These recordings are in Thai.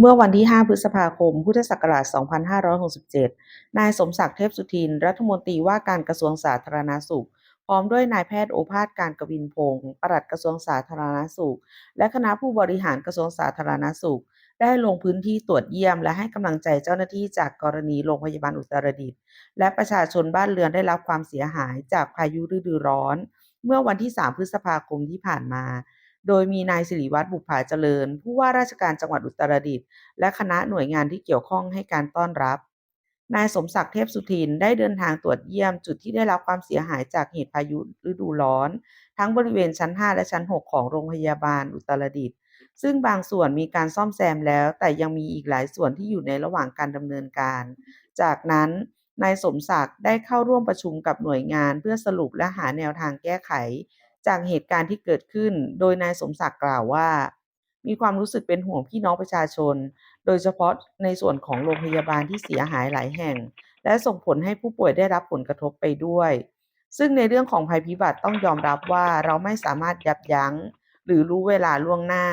เมื่อวันที่ 5 พฤษภาคม พุทธศักราช 2567 นายสมศักดิ์เทพสุทิน รัฐมนตรีว่าการกระทรวงสาธารณสุข พร้อมด้วยนายแพทย์โอภาสการกวินพงศ์ปลัดกระทรวงสาธารณสุข และคณะผู้บริหารกระทรวงสาธารณสุข ได้ลงพื้นที่ตรวจเยี่ยม และให้กำลังใจเจ้าหน้าที่จากกรณีโรงพยาบาลอุตรดิตถ์และประชาชนบ้านเรือนได้รับความเสียหายจากพายุฤดูร้อน เมื่อวันที่ 3 พฤษภาคมที่ผ่านมา โดยมีนายสิริวัฒน์บุปผาเจริญ ผู้ว่าราชการจังหวัดอุตรดิตถ์และคณะหน่วยงานที่เกี่ยวข้องให้การต้อนรับ นายสมศักดิ์เทพสุทินได้เดินทางตรวจเยี่ยมจุดที่ได้รับความเสียหายจากเหตุพายุฤดูร้อน ทั้งบริเวณชั้น 5 และชั้น 6 ของโรงพยาบาลอุตรดิตถ์ซึ่งบางส่วนมีการซ่อมแซมแล้ว แต่ยังมีอีกหลายส่วนที่อยู่ในระหว่างการดำเนินการ จากนั้นนายสมศักดิ์ได้เข้าร่วมประชุมกับหน่วยงานเพื่อสรุปและหาแนวทางแก้ไข จากเหตุการณ์ที่เกิดขึ้น โดยนายสมศักดิ์กล่าวว่า มีความรู้สึกเป็นห่วงพี่น้องประชาชน โดยเฉพาะในส่วนของโรงพยาบาลที่เสียหายหลายแห่ง และส่งผลให้ผู้ป่วยได้รับผลกระทบไปด้วย ซึ่งในเรื่องของภัยพิบัติต้องยอมรับว่าเราไม่สามารถยับยั้ง หรือรู้เวลาล่วงหน้า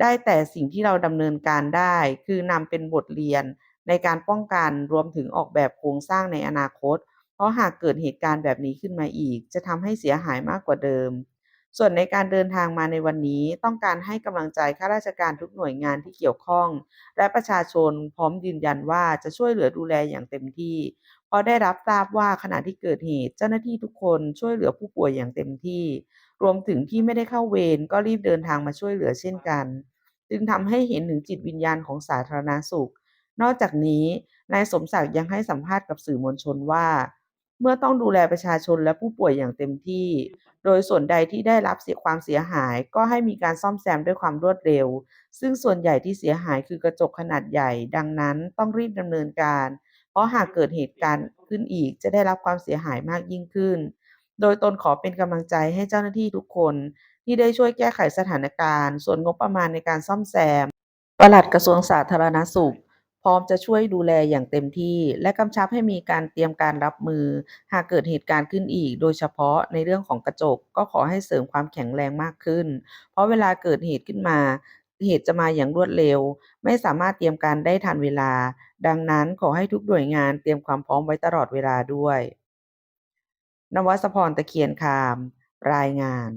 ได้แต่สิ่งที่เราดำเนินการได้ คือนำเป็นบทเรียนในการป้องกันรวมถึงออกแบบโครงสร้างในอนาคต เพราะหากเกิดเหตุการณ์แบบนี้ขึ้นมาอีก จะทำให้เสียหายมากกว่าเดิม ส่วนในการเดินทางมาในวันนี้ต้องการให้กำลังใจข้าราชการทุกหน่วยงานที่เกี่ยวข้อง และประชาชนพร้อมยืนยันว่าจะช่วยเหลือดูแลอย่างเต็มที่เพราะได้รับทราบว่าขณะที่เกิดเหตุ เจ้าหน้าที่ทุกคนช่วยเหลือผู้ป่วยอย่างเต็มที่ รวมถึงที่ไม่ได้เข้าเวรก็รีบเดินทางมาช่วยเหลือเช่นกัน จึงทำให้เห็นถึงจิตวิญญาณของสาธารณสุข นอกจากนี้นายสมศักดิ์ยังให้สัมภาษณ์กับสื่อมวลชนว่า เมื่อต้องดูแลประชาชนและผู้ป่วยอย่างเต็มที่ โดยส่วนใดที่ได้รับเสียความเสียหาย ก็ให้มีการซ่อมแซมด้วยความรวดเร็ว ซึ่งส่วนใหญ่ที่เสียหายคือกระจกขนาดใหญ่ ดังนั้นต้องรีบดำเนินการ เพราะหากเกิดเหตุการณ์ขึ้นอีกจะได้รับความเสียหายมากยิ่งขึ้น โดยตนขอเป็นกำลังใจให้เจ้าหน้าที่ทุกคน ที่ได้ช่วยแก้ไขสถานการณ์ ส่วนงบประมาณในการซ่อมแซมปลัดกระทรวงสาธารณสุข ร้อมจะช่วยดูแลอย่างเต็มที่ และกำชับให้มีการเตรียมการรับมือ หากเกิดเหตุการณ์ขึ้นอีก โดยเฉพาะในเรื่องของกระจกก็ขอให้เสริมความแข็งแรงมากขึ้น เพราะเวลาเกิดเหตุขึ้นมา เหตุจะมาอย่างรวดเร็ว ไม่สามารถเตรียมการได้ทันเวลา ดังนั้นขอให้ทุกหน่วยงานเตรียมความพร้อมไว้ตลอดเวลาด้วย นวัสพรตะเคียนคาม รายงาน